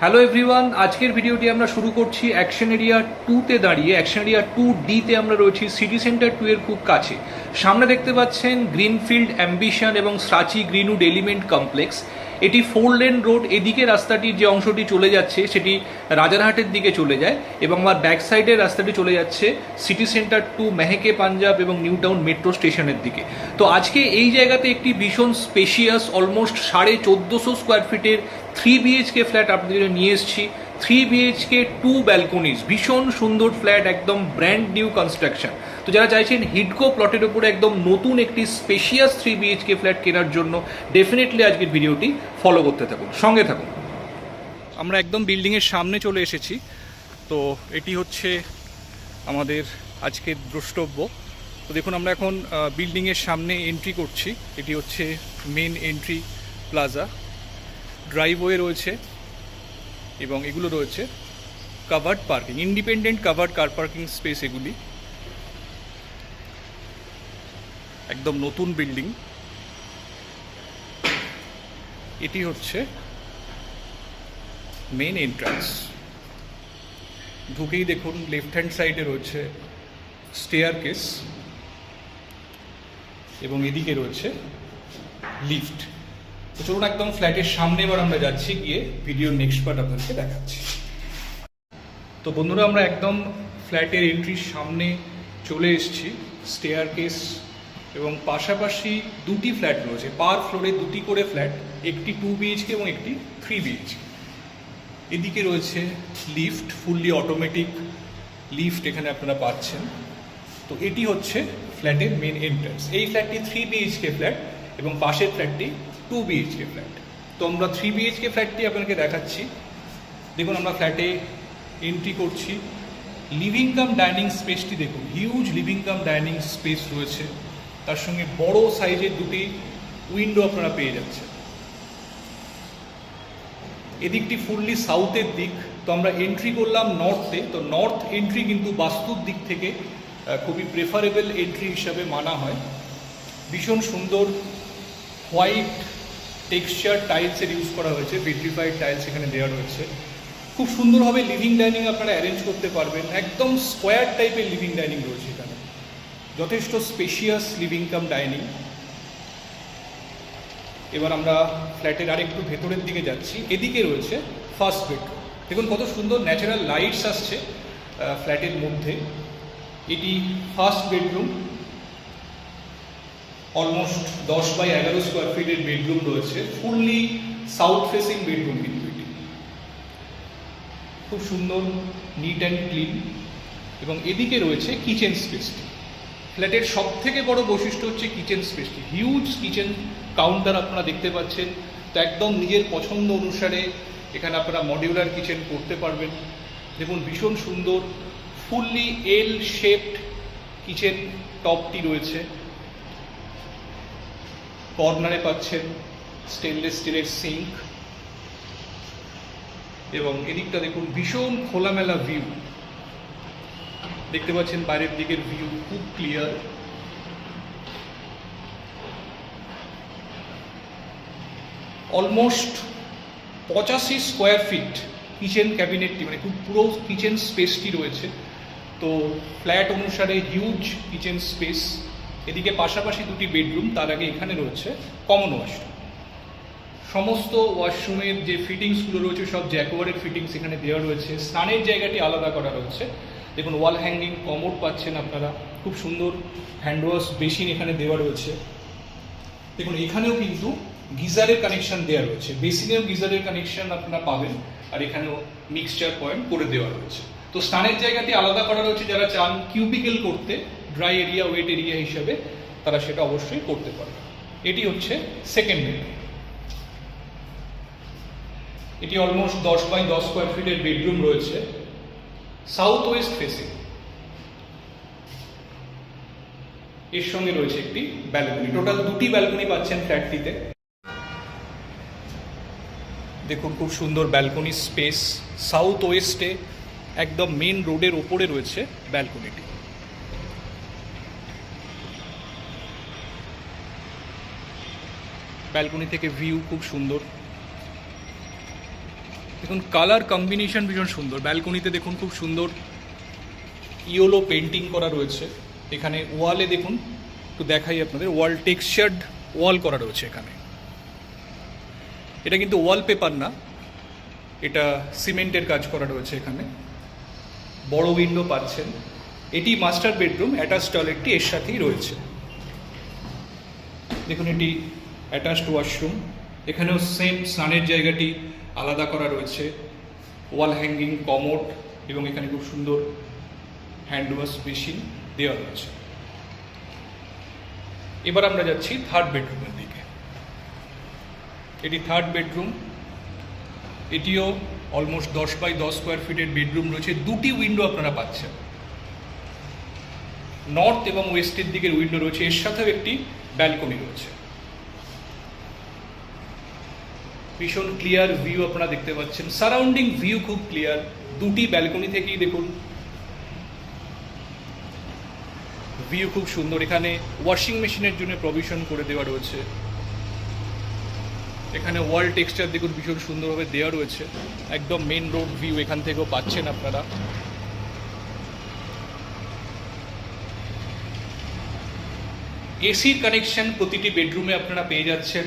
Hello everyone আজকের ভিডিওটি আমরা শুরু করছি অ্যাকশন এরিয়া টুতে দাঁড়িয়ে। অ্যাকশন এরিয়া টু ডিতে আমরা রয়েছি সিটি সেন্টার টু এর খুব কাছে। সামনে দেখতে পাচ্ছেন গ্রিনফিল্ড অ্যাম্বিশন এবং সাচি গ্রিনউড এলিমেন্ট কমপ্লেক্স এটি ফোর লেন রোড এদিকে রাস্তাটির যে অংশটি চলে যাচ্ছে, সেটি রাজারহাটের দিকে চলে যায় এবং আমার ব্যাক সাইডের রাস্তাটি চলে যাচ্ছে সিটি সেন্টার টু মেহেকে পাঞ্জাব এবং নিউ টাউন মেট্রো স্টেশনের দিকে। তো আজকে এই জায়গাতে একটি ভীষণ স্পেশিয়াস অলমোস্ট সাড়ে চোদ্দোশো স্কোয়ার ফিটের থ্রি বিএইচকে ফ্ল্যাট আপনাদের জন্য নিয়ে এসেছি থ্রি বিএইচকে টু ব্যালকনিজ ভীষণ সুন্দর ফ্ল্যাট একদম ব্র্যান্ড নিউ কনস্ট্রাকশন তো যারা চাইছেন হিডকো প্লটের উপরে একদম নতুন একটি স্পেশিয়াস থ্রি বিএইচকে ফ্ল্যাট কেনার জন্য ডেফিনেটলি আজকের ভিডিওটি ফলো করতে থাকুন। সঙ্গে থাকুন। আমরা একদম বিল্ডিংয়ের সামনে চলে এসেছি। তো এটি হচ্ছে আমাদের আজকের দ্রষ্টব্য। তো দেখুন, আমরা এখন বিল্ডিংয়ের সামনে এন্ট্রি করছি। এটি হচ্ছে মেন এন্ট্রি প্লাজা ড্রাইভওয়ে রয়েছে এবং এগুলো রয়েছে covered parking independent covered car parking space এগুলি। একদম নতুন বিল্ডিং এটি হচ্ছে মেন এন্ট্রান্স ঢুকেই দেখুন লেফট হ্যান্ড সাইডে রয়েছে স্টেয়ার কেস এবং এদিকে রয়েছে লিফট তো চলুন একদম ফ্ল্যাটের সামনে এবার আমরা যাচ্ছি, গিয়ে ভিডিওর নেক্সট পার্ট আপনাদেরকে দেখাচ্ছি। তো বন্ধুরা, আমরা একদম ফ্ল্যাটের এন্ট্রির সামনে চলে এসেছি স্টেয়ার কেস এবং পাশাপাশি দুটি ফ্ল্যাট রয়েছে। পার ফ্লোরে দুটি করে ফ্ল্যাট, একটি টু বিএইচকে এবং একটি থ্রি বিএইচকে এদিকে রয়েছে লিফট ফুললি অটোমেটিক লিফট এখানে আপনারা পাচ্ছেন। তো এটি হচ্ছে ফ্ল্যাটের মেন এন্ট্রান্স এই ফ্ল্যাটটি থ্রি বিএইচকে ফ্ল্যাট এবং পাশের ফ্ল্যাটটি টু বিএইচকে ফ্ল্যাট তো আমরা থ্রি বিএইচকে ফ্ল্যাটটি আপনাকে দেখাচ্ছি। দেখুন, আমরা ফ্ল্যাটে এন্ট্রি করছি। লিভিং কাম ডাইনিং স্পেসটি দেখুন huge living cum dining space রয়েছে। তার সঙ্গে বড় সাইজের দুটি উইন্ডো আপনারা পেয়ে যাচ্ছেন। এদিকটি ফুললি সাউথের দিক। তো আমরা এন্ট্রি করলাম নর্থে তো নর্থ এন্ট্রি কিন্তু বাস্তুর দিক থেকে খুবই প্রেফারেবল এন্ট্রি হিসাবে মানা হয়। ভীষণ সুন্দর হোয়াইট টেক্সচার টাইলসের ইউজ করা হয়েছে ভিট্রিফাইড টাইলস এখানে দেওয়া রয়েছে। খুব সুন্দরভাবে লিভিং ডাইনিং আপনারা অ্যারেঞ্জ করতে পারবেন। একদম স্কোয়ার টাইপের লিভিং ডাইনিং রয়েছে এখানে। যথেষ্ট স্পেশিয়াস লিভিং কাম ডাইনিং এবার আমরা ফ্ল্যাটের আরেকটু ভেতরের দিকে যাচ্ছি। এদিকে রয়েছে ফার্স্ট বেডরুম দেখুন কত সুন্দর ন্যাচারাল লাইটস আসছে ফ্ল্যাটের মধ্যে। এটি ফার্স্ট বেডরুম অলমোস্ট দশ বাই এগারো স্কোয়ার ফিটের বেডরুম রয়েছে ফুললি সাউথ ফেসিং বেডরুম কিন্তু এটি। খুব সুন্দর নিট অ্যান্ড ক্লিন এবং এদিকে রয়েছে কিচেন স্পেসটি ফ্ল্যাটের সব থেকে বড় বৈশিষ্ট্য হচ্ছে কিচেন স্পেসটি হিউজ কিচেন কাউন্টার আপনারা দেখতে পাচ্ছেন। তো একদম নিজের পছন্দ অনুসারে এখানে আপনারা মডিউলার কিচেন করতে পারবেন। দেখুন, ভীষণ সুন্দর ফুললি এল শেপড কিচেন টপটি রয়েছে। কর্নারে পাচ্ছেন স্টেনলেস স্টিলের সিঙ্ক এবং এদিকটা দেখুন, ভীষণ খোলামেলা ভিউ দেখতে পাচ্ছেন বাইরের দিকের ভিউ খুব ক্লিয়ার অলমোস্ট পঁচাশি স্কোয়ার ফিট কিচেন ক্যাবিনেটটি মানে খুব পুরো কিচেন স্পেসটি রয়েছে। তো ফ্ল্যাট অনুসারে হিউজ কিচেন স্পেস এদিকে পাশাপাশি দুটি বেডরুম তার আগে এখানে রয়েছে কমন ওয়াশরুম। সমস্ত ওয়াশরুমের যে ফিটিংসগুলো রয়েছে সব জ্যাকোয়ারের ফিটিংস এখানে দেওয়া রয়েছে। স্নানের জায়গাটি আলাদা করা রয়েছে। দেখুন, ওয়াল হ্যাঙ্গিং, কমোড পাচ্ছেন আপনারা। খুব সুন্দর হ্যান্ড ওয়াশ বেসিন এখানে দেওয়া রয়েছে। দেখুন, এখানেও কিন্তু গিজারের কানেকশন দেওয়া রয়েছে। বেসিনেও গিজারের কানেকশন আপনারা পাবেন। আর এখানেও মিক্সচার পয়েন্ট করে দেওয়া রয়েছে। তো স্নানের জায়গাটি আলাদা করা রয়েছে, যারা চান কিউবিকেল করতে ড্রাই এরিয়া ওয়েট এরিয়া হিসাবে তারা সেটা অবশ্যই করতে পারে। এটি হচ্ছে সেকেন্ড বেডরুম এটি অলমোস্ট দশ বাই দশ স্কোয়ার ফিটের বেডরুম রয়েছে সাউথ ওয়েস্ট ফেসিং এর সঙ্গে রয়েছে একটি ব্যালকনি টোটাল দুটি ব্যালকনি পাচ্ছেন ফ্ল্যাটটিতে দেখুন, খুব সুন্দর ব্যালকনি স্পেস সাউথ ওয়েস্টে একদম মেন রোডের ওপরে রয়েছে ব্যালকনিটি ব্যালকনি থেকে ভিউ খুব সুন্দর। দেখুন কালার কম্বিনেশন ভীষণ সুন্দর। ব্যালকনিতে দেখুন খুব সুন্দর ইয়োলো পেন্টিং করা রয়েছে। এখানে ওয়ালে দেখুন, একটু দেখাই আপনাদের ওয়াল টেক্সচার্ড ওয়াল করা রয়েছে এখানে। এটা কিন্তু ওয়ালপেপার না, এটা সিমেন্টের কাজ করা রয়েছে এখানে। বড় উইন্ডো পাচ্ছেন। এটি মাস্টার বেডরুম অ্যাটাচ টয়লেটটি এর সাথেই রয়েছে। দেখুন, এটি অ্যাটাচড ওয়াশরুম এখানেও সেম স্নানের জায়গাটি আলাদা করা রয়েছে। ওয়াল হ্যাঙ্গিং কমোড এবং এখানে খুব সুন্দর হ্যান্ড ওয়াশ মেশিন দেওয়া রয়েছে। এবার আমরা যাচ্ছি থার্ড বেডরুমের দিকে। এটি থার্ড বেডরুম এটিও অলমোস্ট দশ বাই দশ স্কোয়ার ফিটের বেডরুম রয়েছে। দুটি উইন্ডো আপনারা পাচ্ছেন। নর্থ এবং ওয়েস্টের দিকের উইন্ডো রয়েছে। এর সাথেও একটি ব্যালকনি রয়েছে। ভীষণ ক্লিয়ার ভিউ আপনারা দেখতে পাচ্ছেন। সারাউন্ডিং ভিউ খুব ক্লিয়ার দুটি ব্যালকনি থেকেই দেখুন। ভিউ খুব সুন্দর। এখানে ওয়াশিং মেশিনের জন্য প্রভিশন করে দেওয়া রয়েছে। এখানে ওয়াল টেক্সচার দেখুন ভীষণ সুন্দরভাবে দেওয়া রয়েছে। একদম মেন রোড ভিউ এখান থেকেও পাচ্ছেন আপনারা। এসির কানেকশন প্রতিটি বেডরুমে আপনারা পেয়ে যাচ্ছেন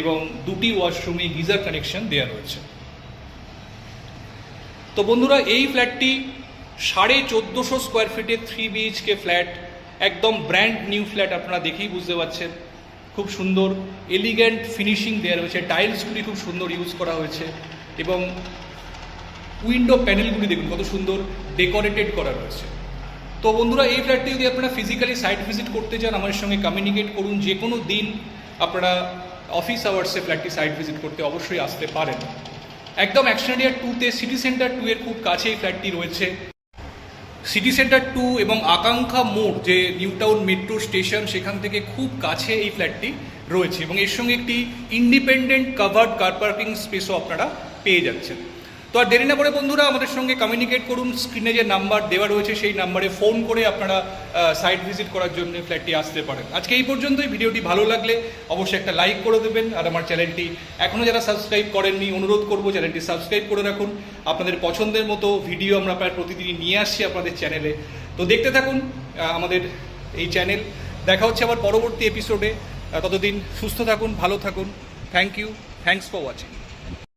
এবং দুটি ওয়াশরুমে গিজার কানেকশন দেওয়া রয়েছে। তো বন্ধুরা, এই ফ্ল্যাটটি সাড়ে চোদ্দোশো স্কোয়ার ফিটের থ্রি বিএইচকে ফ্ল্যাট একদম ব্র্যান্ড নিউ ফ্ল্যাট আপনারা দেখেই বুঝতে পারছেন। খুব সুন্দর এলিগ্যান্ট ফিনিশিং দেওয়া রয়েছে। টাইলসগুলি খুব সুন্দর ইউজ করা হয়েছে এবং উইন্ডো প্যানেলগুলি দেখুন, কত সুন্দর ডেকোরেটেড করা রয়েছে। তো বন্ধুরা, এই ফ্ল্যাটটি যদি আপনারা ফিজিক্যালি সাইট ভিজিট করতে চান, আমাদের সঙ্গে কমিউনিকেট করুন। যে কোনো দিন আপনারা অফিস আওয়ার্সে ফ্ল্যাটটি সাইট ভিজিট করতে অবশ্যই আসতে পারেন। একদম অ্যাকশন এরিয়া টুতে সিটি সেন্টার টু এর খুব কাছে এই ফ্ল্যাটটি রয়েছে। সিটি সেন্টার টু এবং আকাঙ্ক্ষা মোড় যে নিউ টাউন মেট্রো স্টেশন সেখান থেকে খুব কাছে এই ফ্ল্যাটটি রয়েছে এবং এর সঙ্গে একটি ইন্ডিপেন্ডেন্ট কাভার্ড কার পার্কিং স্পেসও আপনারা পেয়ে যাচ্ছেন। তো আর দেরি না করে বন্ধুরা আমাদের সঙ্গে কমিউনিকেট করুন স্ক্রিনে যে নাম্বার দেওয়া রয়েছে সেই নাম্বারে ফোন করে আপনারা সাইট ভিজিট করার জন্য ফ্ল্যাটটি আসতে পারেন। আজকে এই পর্যন্তই, ভিডিওটি ভালো লাগলে অবশ্যই একটা লাইক করে দেবেন আর আমার চ্যানেলটি এখনও যারা সাবস্ক্রাইব করেননি, অনুরোধ করব চ্যানেলটি সাবস্ক্রাইব করে রাখুন। আপনাদের পছন্দের মতো ভিডিও আমরা প্রায় প্রতিদিনই নিয়ে আসছি আপনাদের চ্যানেলে তো দেখতে থাকুন আমাদের এই চ্যানেল দেখা হচ্ছে আবার পরবর্তী এপিসোডে ততদিন সুস্থ থাকুন, ভালো থাকুন। Thank you thanks for watching